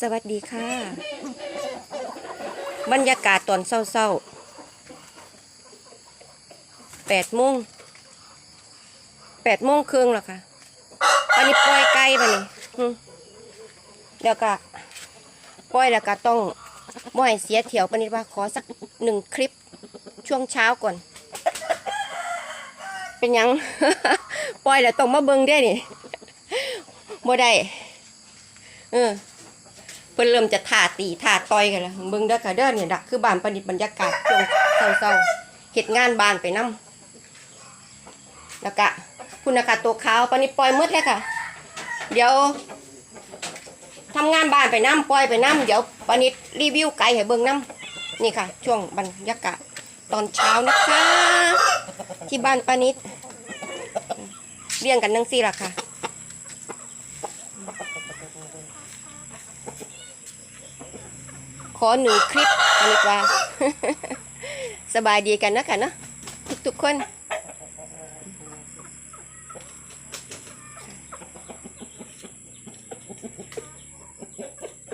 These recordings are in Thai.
สวัสดีค่ะ บรรยากาศตอนเศร้าๆแปดโมงแปดโมงครึ่งแล้วค่ะอันนี้ปล่อยไก่ปะนี่หึแล้วก็ปล่อยแล้วก็ต้องบ่ให้เสียเถียวปนิดว่าขอสักหนึ่งคลิปช่วงเช้าก่อน เป็นยัง ปล่อยแล้วต้องมาเบิงได้นี่บ่ได้ เออ เพิ่นเริ่มจะท่าตีท่าต่อยกันแล้วเบิ่งเด้อค่ะเด้อเนี่ยดักคือบ้านประดิษฐ์บรรยากาศช่วงเศร้าๆเฮ็ดงานบ้านไปนํแล้วก็คุณนะคะตัวขาวปานนี้ปล่อยมืดเลยค่ะ เดี๋ยวทำงานบ้านไปนํปล่อยไปนํเดี๋ยวปานิดรีวิวไก่ให้เบิ่งนํนี่ค่ะ ช่วงบรรยากาศตอนเช้านะคะ ที่บ้านปานิดเรียงกันจังซี่ละค่ะ ขอหนึ่งคลิปอันนี้ว่า สบายดีกันนะกันเนาะทุกๆคน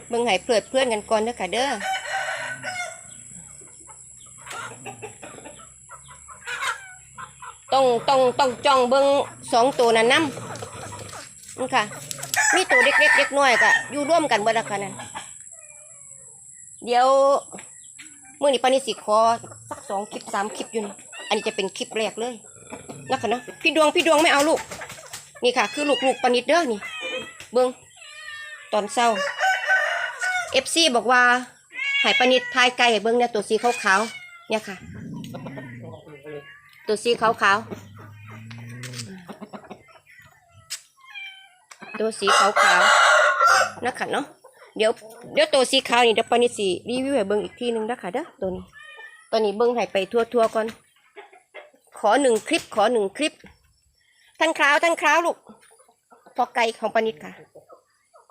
เบิ่งให้เพลิดเพลื่อนกันก่อนเด้อค่ะเด้อต้องต้องต้องจ้องเบิ่งสองตัวนั้นนำนี่ค่ะ มีตัวเล็กๆเล็กน้อยก็อยู่ร่วมกันเบิดละค่ะนั่น เดี๋ยวเมื่อนี้ปานิสิขอสักสองคลิปสามคลิปอยู่นี่อันนี้จะเป็นคลิปแรกเลยนะคะนะพี่ดวงพี่ดวงไม่เอาลูก นี่ค่ะ คือลูกลูกปานิดเด้อนี่ เบิ้งตอนเศร้าเอฟซีบอกว่าหายปานิดทายไก่เบิ้งเนี่ยตัวสีขาวๆเนี่ยค่ะ ตัวสีขาวๆตัวสีขาวๆนะคะเนาะ เดี๋ยวเดี๋ยวตัวสีขาวนี่เดี๋ยวปานิสีรีวิวให้เบิ่งอีกทีหนึงนะคะเด้อตัวนี้ตัวนี้เบิ่งให้ไปทั่วๆก่อน ขอหนึ่งคลิปขอหนึ่งคลิป ท่านคราวท่านคราวลูกพอไก่ของปานิดค่ะ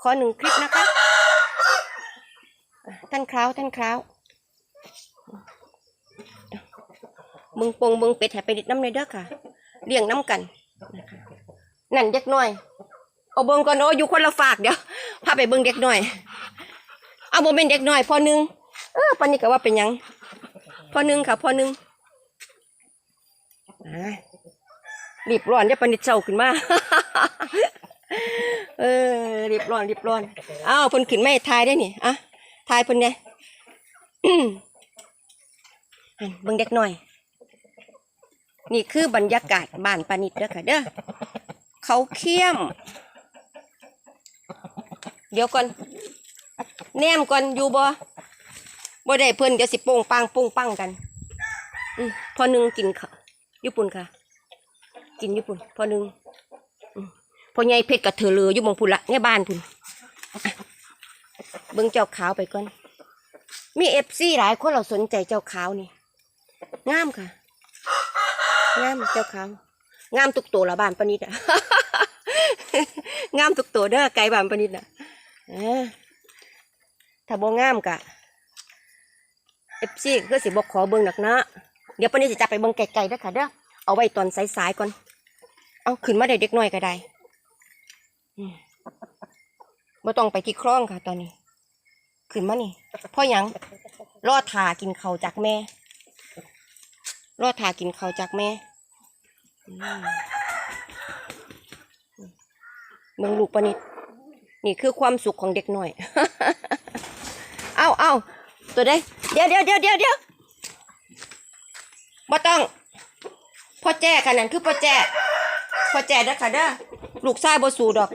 ขอหนึ่งคลิปนะคะ ท่านคราวท่านคราวมึงปงมึงเป็ดให้ไปดิดน้ำในเด้อค่ะเลี้ยงน้ำกัน นั่นเด็กน้อยเอาเบิ่งก่อนโอ้อยู่คนละฝากเดี๋ยวพาไปเบิ่งเด็กน่อย เอาบ่เป็นเด็กหน่อยพอหนึ่งเออปานนี้ก็ว่าเป็นยังพอหนึ่งค่ะพอหนึงอ่ารีบร้อนเดี๋ยวปานนี้เจ้าขึ้นมาเออรีบร้อนรีบร้อนอ้าวพนขึ้นไม่ทายได้นี่อะทายพนเนี่ยอั่นเบิ่งเด็กหน่อย นี่คือบรรยากาศบ้านปานิดเด้อค่ะเด้อเขาเขี้ยม เดี๋ยวก่อน แนมก่อนอยู่บ่บ่ได้เพิ่อนเดี๋ยวสิโป่งปังโป่งปังกันอืพอหนึ่งกินค่ะญี่ปุ่นค่ะ กินญี่ปุ่น พอหนึ่งพอใหญ่เพชรกับเธอเลยอยู่มองพุ่นละเนี่ยบ้านพุ่นเบิ่งเจ้าขาวไปก่อน มีเอฟซีหลายคนเราสนใจเจ้าขาวนี่งามค่ะงามเจ้าขาวงามทุกตัวละบ้านปนิดอะงามทุกตัวเด้อไก่บ้านปนิดน่ะเออ ถ้าบ่งามกะเอฟซีก็สิบอกขอเบิ่งหนักนะเดี๋ยวปนิดสิจับไปเบิ่งไกลๆด้อค่ะเด้อเอาไว้ตอนสายๆก่อน เอาขึ้นมาได้เด็กน้อยก็ได้อืมบ่ต้องไปที่คลองค่ะ ตอนนี้ ขึ้นมานี่พ่อยังรอถากินเขาจากแม่รอถากินเขาจากแม่เมืองลูกปนิดนี่คือความสุขของเด็กหน่อยาตัวได้เดี๋ยวเดี๋ยวเดี๋ยวเดี๋ยวเดี๋ยวบ่ต้องพ่อแจ้ค่ะนั่นคือพ่อแจ้พ่อแจ้เด้อค่ะเด้อลูกชายบ่สู่ดอก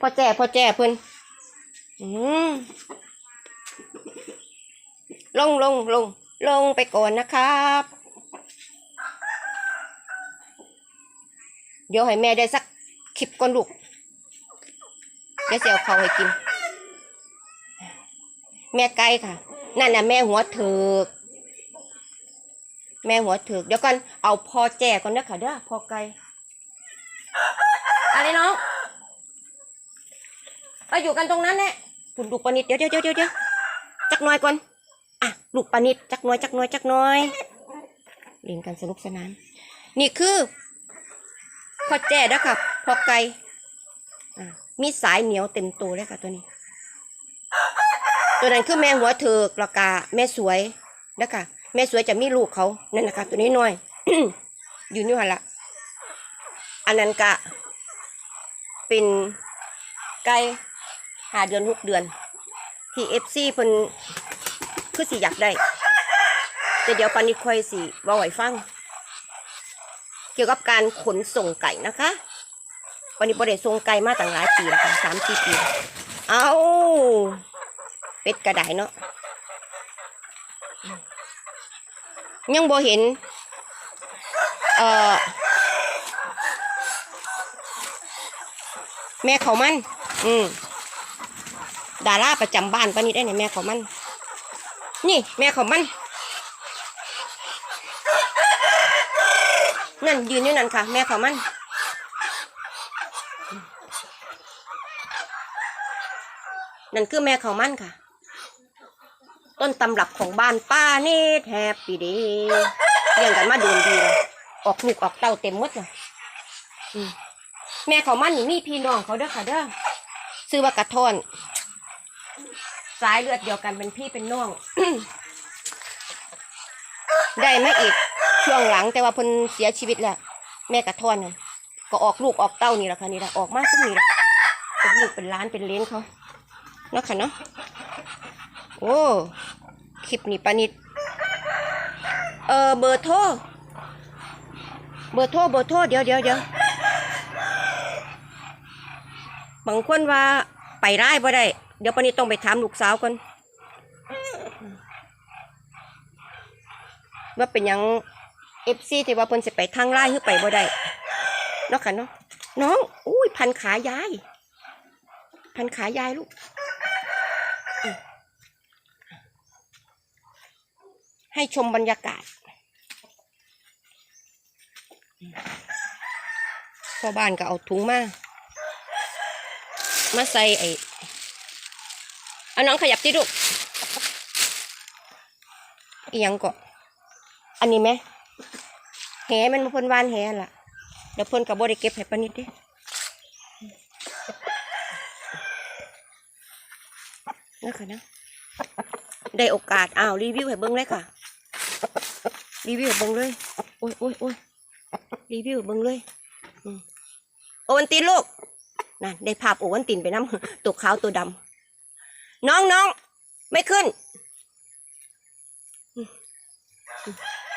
พ่อแจ้พ่อแจ้เพิ่นอืมลงลงลงลงไปก่อนนะครับเดี๋ยวให้แม่ได้สักคลิปก่อนลูกเดี๋ยวจะเอาเขาให้กิน แม่ไก่ค่ะ นั่นน่ะแม่หัวเถือกแม่หัวเถือกเดี๋ยวก่อนเอาพอแจก่อนนะค่ะเด้อพอไก่อะไรน้องไปอยู่กันตรงนั้นแหละคุณลูกปานิดเดี๋ยวเดี๋ยวเดี๋ยวเดี๋ยวจักหน่อยก่อนอะลูกปานิดจักหน่อยจักหน่อยจักหน่อยเล่นกันสนุกสนาน นี่คือพอแจแล้วค่ะพอไก่อะมีสายเหนียวเต็มตัวเลยค่ะตัวนี้ ตัวนั้นคือแม่หัวเถิกล้วก็แม่สวยนะคะแม่สวยจะมีลูกเขานั่นนะคะตัวนี้น้อยอยู่นี่หันละอันนั้นกะ เป็นไก่หาเดือนหกเดือนที่เอฟซีเพิ่นคือสิอยากได้ แต่เดี๋ยวปานิคอยสิเว่าไหวฟัง เกี่ยวกับการขนส่งไก่นะคะปานิดบ่ได้ส่งไก่มาตั้งหลายปีแล้วค่ะสามสี่ปี เอา เป็ดกระไดเนาะยังบ่เห็น เอ่อ แม่เขามัน อืมดาราประจำบ้านปานิดได้เนี่ยแม่เขามัน นี่ แม่เขามัน นั่นยืนอยู่นั่นค่ะ แม่เขามันนั่นคือแม่เขามันค่ะ ต้นตำรับของบ้านป้าเนตแฮปปี้เดย์เลี้ยงกันมาโดนดีเลยออกลูกออกเต้าเต็มมดเลยแม่เขามันนี่มีพี่น้องเขาเด้อค่ะเด้อซื้อว่ากระท่อนสายเลือดเดียวกันเป็นพี่เป็นน้อง ได้มาอีกช่วงหลังแต่ว่าพิ่นเสียชีวิตแล้วแม่กระท่อนนั่นก็ออกลูกออกเต้านี่แหละค่ะนี่แหละออกมาซึ่งนี่แหละเป็นลูกเป็นล้านเป็นเลนเขาเนาะค่ะเนาะ โอ้ คลิปนี้ปานิด เออเบอร์โทร เบอร์โทรเบอร์โทรเดี๋ยวเดี๋ยวเดี๋ยวบางคนว่าไปไร่บ่ได้ เดี๋ยวปานิดต้องไปถามลูกสาวก่อนว่าเป็นยังเอฟซีที่ว่าเพิ่นสิไปทางไร่หรือไปบ่ได้เนาะค่ะเนาะน้อง อุ้ยพันขายาย พันขายายลูก ให้ชมบรรยากาศพ่อบ้านก็เอาถุงมามาใส่ไอ้เอาน้องขยับติลูกอียังก็อันนี้ไหมแหมันมาเพ่นวานแหล่ะเดี๋ยวเพ่นกับโบได้เก็บให้ปนิดเดินะคะนะได้โอกาสอ้าวรีวิวให้เบิ้งเลยค่ะ รีวิวเบิ้งเลย โอ้ยโอ้ยโอ้ยรีวิวเบิ้งเลยโอวันตินลูกนั่นได้ภาพโอวันตินไปน้ำตัวขาวตัวดำน้องน้องไม่ขึ้น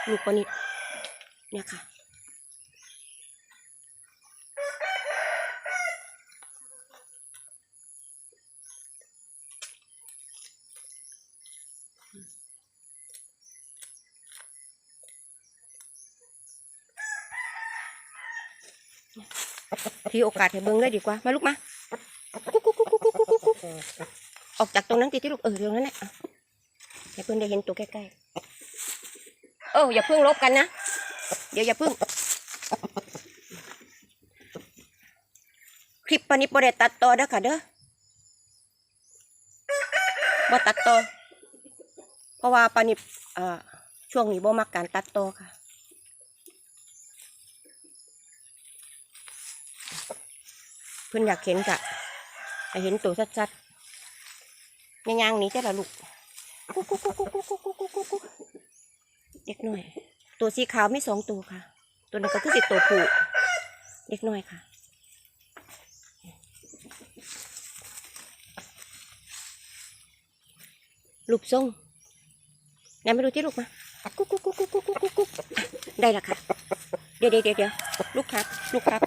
ลูกปานิดเนี่ยค่ะ ทีโอกาสให้เบิ้งเลยดีกว่า มาลูกมากุ๊กกุ๊กกุ๊กกุ๊กกุ๊กกุ๊กกุ๊กออกจากตรงนั้นทีที่ลูกเออตรงนั้นแหละให้เพื่อนได้เห็นตัวใกล้ๆเอออย่าเพิ่งลบกันนะ เดี๋ยวอย่าเพิ่ง คลิปปนิปโรตัดต่อเด้อค่ะเด้อบ่ตัดต่อเพราะว่าปนิปช่วงนี้บ่มักการตัดต่อค่ะ พื่อนอยากเห็นกะเห็นตัวชัดๆย่างๆนี้จะละลูกกุ๊กกุ๊กกุ๊กกุ๊กกุ๊กกุ๊กกุ๊กกุ๊กกุ๊กเด็กหน่อย ตัวสีขาวมีสองตัวค่ะ ตัวนั้นก็คือสิตัวผูเด็กหน่อยค่ะลูกทรงนายมาดูที่ลูกมากุ๊กกุ๊กกุ๊กกุ๊กกุ๊กกุ๊กกุ๊กได้ละค่ะ เดี๋ยวเดี๋ยวเดี๋ยวลูกครับ ลูกครับลูกครับ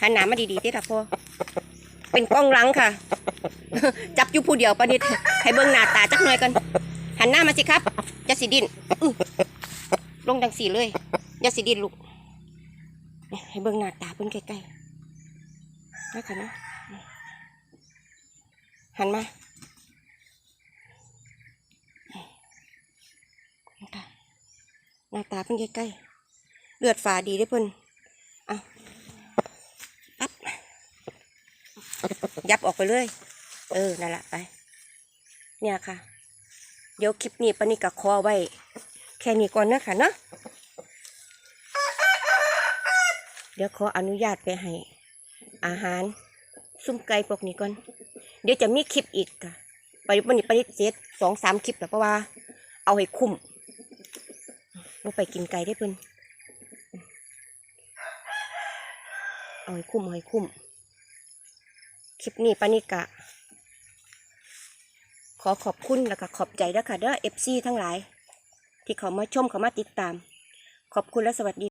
หันหน้ามาดีๆที่ละพ่อเป็นกล้องหลังค่ะ จับอยู่ผู้เดียวปะนิดให้เบิ่งหน้าตาจักหน่อยกันหันหน้ามาสิครับอย่าสิดินลงดังสีเลยอย่าสิดินลูกให้เบิ่งหน้าตาเพิ่นใกล้ๆนะคะนะหันมาหน้าตาเพิ่นใกล้ๆเลือดฝาดีเด้เพิ่นเอา ปั๊บ ยับออกไปเลย เออ นั่นแหละไป เนี่ยค่ะ เดี๋ยวคลิปนี้ปนิกะคอไว้ แค่นี้ก่อนนะค่ะเนาะ เดี๋ยวขออนุญาตไปให้ อาหาร ซุ้มไก่พวกนี้ก่อน เดี๋ยวจะมีคลิปอีกค่ะ ไปปวันนี้ไปเสร็จสองสามคลิปแล้วเพราะว่า เอาให้คุ้มบ่ไปกินไก่ได้เพิ่นเอาให้คุ้มเอาให้คุ้ม คลิปนี้ปานิกะ ขอขอบคุณแล้วก็ขอบใจด้วยค่ะเด้อเอฟซีทั้งหลาย ที่เขามาชมเขามาติดตาม ขอบคุณและสวัสดี